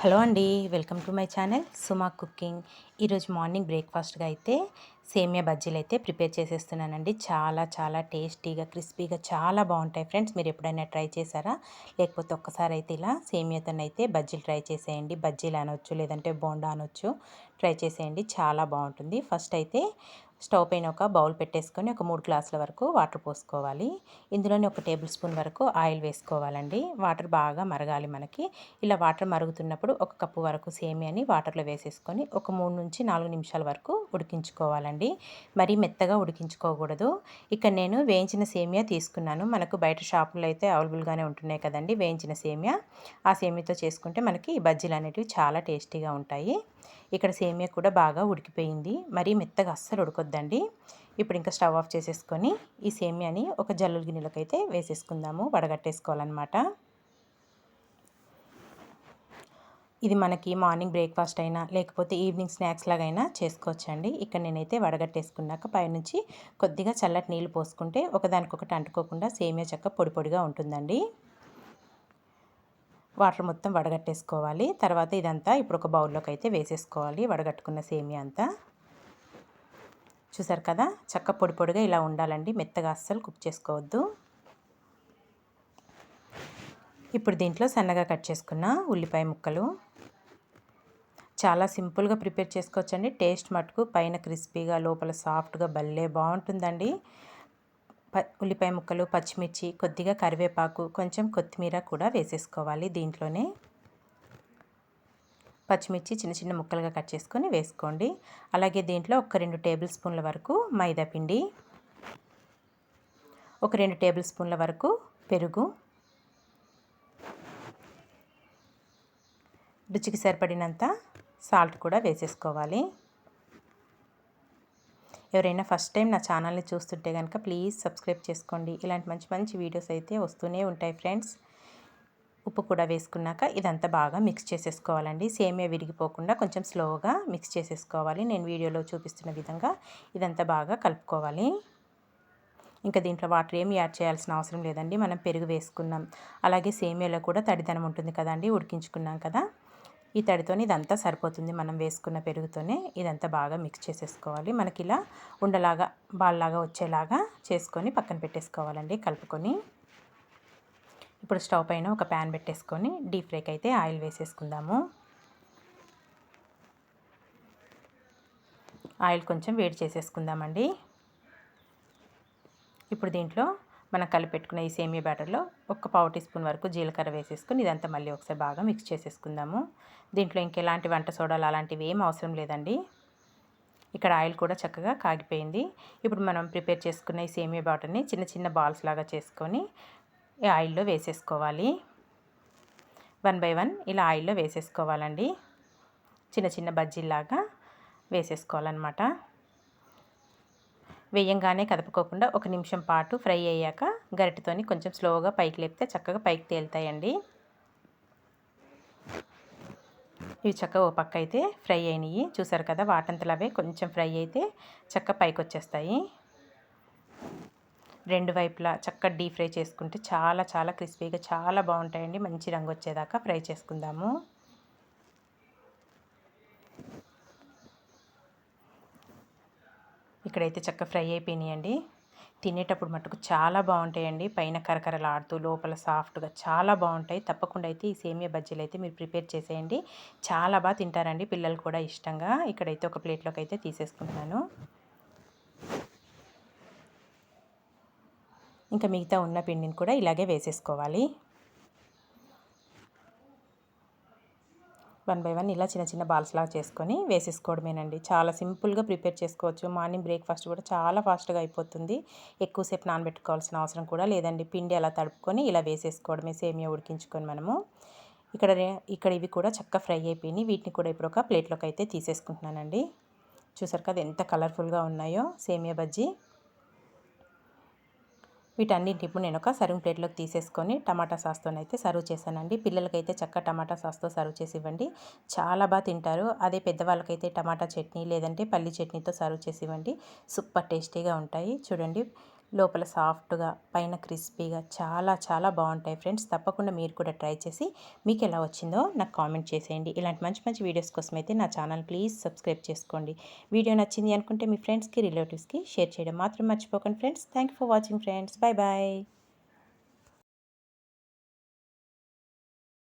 Hello అండి welcome to my channel Suma cooking. ఈరోజు morning బ్రేక్ఫాస్ట్గా అయితే సేమియా బజ్జీలు అయితే ప్రిపేర్ చేసేస్తున్నానండి. చాలా చాలా టేస్టీగా క్రిస్పీగా చాలా బాగుంటాయి ఫ్రెండ్స్. మీరు ఎప్పుడైనా ట్రై చేశారా? లేకపోతే ఒక్కసారి అయితే ఇలా సేమియాతోనైతే బజ్జీలు ట్రై చేసేయండి. బజ్జీలు అనొచ్చు లేదంటే బోండా అనొచ్చు ట్రై చేసేయండి. చాలా బాగుంటుంది. ఫస్ట్ అయితే స్టవ్ పైన ఒక బౌల్ పెట్టేసుకొని ఒక మూడు గ్లాసుల వరకు వాటర్ పోసుకోవాలి. ఇందులోనే ఒక టేబుల్ స్పూన్ వరకు ఆయిల్ వేసుకోవాలండి. వాటర్ బాగా మరగాలి మనకి. ఇలా వాటర్ మరుగుతున్నప్పుడు ఒక కప్పు వరకు సేమియాని వాటర్లో వేసేసుకొని ఒక మూడు నుంచి నాలుగు నిమిషాల వరకు ఉడికించుకోవాలండి. మరీ మెత్తగా ఉడికించుకోకూడదు. ఇక్కడ నేను వేయించిన సేమియా తీసుకున్నాను. మనకు బయట షాపుల్లో అయితే అవైలబుల్గానే ఉంటున్నాయి కదండి వేయించిన సేమియా. ఆ సేమియాతో చేసుకుంటే మనకి బజ్జీలు అనేటివి చాలా టేస్టీగా ఉంటాయి. ఇక్కడ సేమియా కూడా బాగా ఉడికిపోయింది. మరీ మెత్తగా అస్సలు వద్దండి ఇప్పుడు ఇంకా స్టవ్ ఆఫ్ చేసేసుకొని ఈ సేమియాని ఒక జల్లుల అయితే వేసేసుకుందాము వడగట్టేసుకోవాలన్నమాట. ఇది మనకి మార్నింగ్ బ్రేక్ఫాస్ట్ అయినా లేకపోతే ఈవినింగ్ స్నాక్స్ లాగైనా చేసుకోవచ్చండి. ఇక్కడ నేనైతే వడగట్టేసుకున్నాక పైనుంచి కొద్దిగా చల్లటి నీళ్ళు పోసుకుంటే ఒకదానికొకటి అంటుకోకుండా సేమియా చెక్క పొడి పొడిగా ఉంటుందండి. వాటర్ మొత్తం వడగట్టేసుకోవాలి. తర్వాత ఇదంతా ఇప్పుడు ఒక బౌల్లోకి అయితే వేసేసుకోవాలి వడగట్టుకున్న సేమియా అంతా. చూసారు కదా? చక్క పొడి పొడిగా ఇలా ఉండాలండి. మెత్తగా అస్సలు కుక్ చేసుకోవద్దు. ఇప్పుడు దీంట్లో సన్నగా కట్ చేసుకున్న ఉల్లిపాయ ముక్కలు. చాలా సింపుల్గా ప్రిపేర్ చేసుకోవచ్చండి. టేస్ట్ మటుకు పైన క్రిస్పీగా లోపల సాఫ్ట్గా భలే బాగుంటుందండి. ప ఉల్లిపాయ ముక్కలు పచ్చిమిర్చి కొద్దిగా కరివేపాకు కొంచెం కొత్తిమీర కూడా వేసేసుకోవాలి దీంట్లోనే. పచ్చిమిర్చి చిన్న చిన్న ముక్కలుగా కట్ చేసుకొని వేసుకోండి. అలాగే దీంట్లో ఒక రెండు టేబుల్ స్పూన్ల వరకు మైదా పిండి ఒక రెండు టేబుల్ స్పూన్ల వరకు పెరుగు రుచికి సరిపడినంత సాల్ట్ కూడా వేసేసుకోవాలి. ఎవరైనా ఫస్ట్ టైం నా ఛానల్ని చూస్తుంటే కనుక ప్లీజ్ సబ్స్క్రైబ్ చేసుకోండి. ఇలాంటి మంచి మంచి వీడియోస్ అయితే వస్తూనే ఉంటాయి ఫ్రెండ్స్. ఉప్పు కూడా వేసుకున్నాక ఇదంతా బాగా మిక్స్ చేసేసుకోవాలండి. సేమియా విరిగిపోకుండా కొంచెం స్లోగా మిక్స్ చేసేసుకోవాలి. నేను వీడియోలో చూపిస్తున్న విధంగా ఇదంతా బాగా కలుపుకోవాలి. ఇంకా దీంట్లో వాటర్ ఏమి యాడ్ చేయాల్సిన అవసరం లేదండి. మనం పెరుగు వేసుకున్నాం. అలాగే సేమియాలో కూడా తడిదనం ఉంటుంది కదండి ఉడికించుకున్నాం కదా. ఈ తడితోని ఇదంతా సరిపోతుంది మనం వేసుకున్న పెరుగుతోనే. ఇదంతా బాగా మిక్స్ చేసేసుకోవాలి. మనకి ఇలా ఉండలాగా బాల్లాగా వచ్చేలాగా చేసుకొని పక్కన పెట్టేసుకోవాలండి కలుపుకొని. ఇప్పుడు స్టవ్ పైన ఒక ప్యాన్ పెట్టేసుకొని డీప్ ఫ్రైకి అయితే ఆయిల్ వేసేసుకుందాము. ఆయిల్ కొంచెం వేడి చేసేసుకుందామండి. ఇప్పుడు దీంట్లో మనం కలిపెట్టుకున్న ఈ సేమియా బ్యాటర్లో ఒక పావు టీ స్పూన్ వరకు జీలకర్ర వేసేసుకుని ఇదంతా మళ్ళీ ఒకసారి బాగా మిక్స్ చేసేసుకుందాము. దీంట్లో ఇంకెలాంటి వంట సోడాలు అలాంటివి ఏం అవసరం లేదండి. ఇక్కడ ఆయిల్ కూడా చక్కగా కాగిపోయింది. ఇప్పుడు మనం ప్రిపేర్ చేసుకున్న ఈ సేమియా బాటర్ని చిన్న చిన్న బాల్స్ లాగా చేసుకొని ఆయిల్లో వేసేసుకోవాలి. వన్ బై వన్ ఇలా ఆయిల్లో వేసేసుకోవాలండి. చిన్న చిన్న బజ్జీలాగా వేసేసుకోవాలన్నమాట. వేయంగానే కదుపుకోకుండా ఒక నిమిషం పాటు ఫ్రై అయ్యాక గరిటతోని కొంచెం స్లోగా పైకి లేపితే చక్కగా పైకి తేలుతాయండి. ఇవి చక్కగా ఓ పక్క అయితే ఫ్రై అయినాయి. చూసారు కదా వాటంతలవే కొంచెం ఫ్రై అయితే చక్క పైకి వచ్చేస్తాయి రెండు వైపులా చక్కగా డీప్ ఫ్రై చేసుకుంటే చాలా చాలా క్రిస్పీగా చాలా బాగుంటాయండి. మంచి రంగు వచ్చేదాకా ఫ్రై చేసుకుందాము. ఇక్కడైతే చక్క ఫ్రై అయిపోయినాయండి. తినేటప్పుడు మటుకు చాలా బాగుంటాయండి. పైన కరకరలాడుతూ లోపల సాఫ్ట్గా చాలా బాగుంటాయి. తప్పకుండా అయితే ఈ సేమియా బజ్జీలు అయితే మీరు ప్రిపేర్ చేసేయండి. చాలా బాగా తింటారండి పిల్లలు కూడా ఇష్టంగా. ఇక్కడైతే ఒక ప్లేట్లోకి అయితే తీసేసుకుంటున్నాను. ఇంకా మిగతా ఉన్న పిండిని కూడా ఇలాగే వేసేసుకోవాలి. వన్ బై వన్ ఇలా చిన్న చిన్న బాల్స్ లాగా చేసుకొని వేసేసుకోవడమేనండి. చాలా సింపుల్గా ప్రిపేర్ చేసుకోవచ్చు. మార్నింగ్ బ్రేక్ఫాస్ట్ కూడా చాలా ఫాస్ట్గా అయిపోతుంది. ఎక్కువసేపు నానబెట్టుకోవాల్సిన అవసరం కూడా లేదండి. పిండి అలా తడుపుకొని ఇలా వేసేసుకోవడమే సేమియా ఉడికించుకొని మనము. ఇక్కడ ఇక్కడ ఇవి కూడా చక్కగా ఫ్రై అయిపోయినాయి. వీటిని కూడా ఇప్పుడు ఒక ప్లేట్లోకి అయితే తీసేసుకుంటున్నానండి. చూసారు కదా ఎంత కలర్ఫుల్గా ఉన్నాయో. సేమియా బజ్జీ. వీటన్నింటిప్పుడు నేను ఒక సర్వింగ్ ప్లేట్లోకి తీసేసుకొని టమాటా సాస్తో అయితే సర్వ్ చేశానండి. పిల్లలకైతే చక్క టమాటా సాస్తో సర్వ్ చేసి ఇవ్వండి. చాలా బాగా తింటారు. అదే పెద్దవాళ్ళకైతే టమాటా చట్నీ లేదంటే పల్లి చట్నీతో సర్వ్ చేసి ఇవ్వండి. సూపర్ టేస్టీగా ఉంటాయి. చూడండి. లోపల సాఫ్ట్గా పైన క్రిస్పీగా చాలా చాలా బాగుంటాయి ఫ్రెండ్స్. తప్పకుండా మీరు కూడా ట్రై చేసి మీకు ఎలా వచ్చిందో నాకు కామెంట్ చేసేయండి. ఇలాంటి మంచి మంచి వీడియోస్ కోసం అయితే నా ఛానల్ ప్లీజ్ సబ్స్క్రైబ్ చేసుకోండి. వీడియో నచ్చింది అనుకుంటే మీ ఫ్రెండ్స్కి రిలేటివ్స్కి షేర్ చేయడం మాత్రం మర్చిపోకండి friends. Thank for watching friends. Bye bye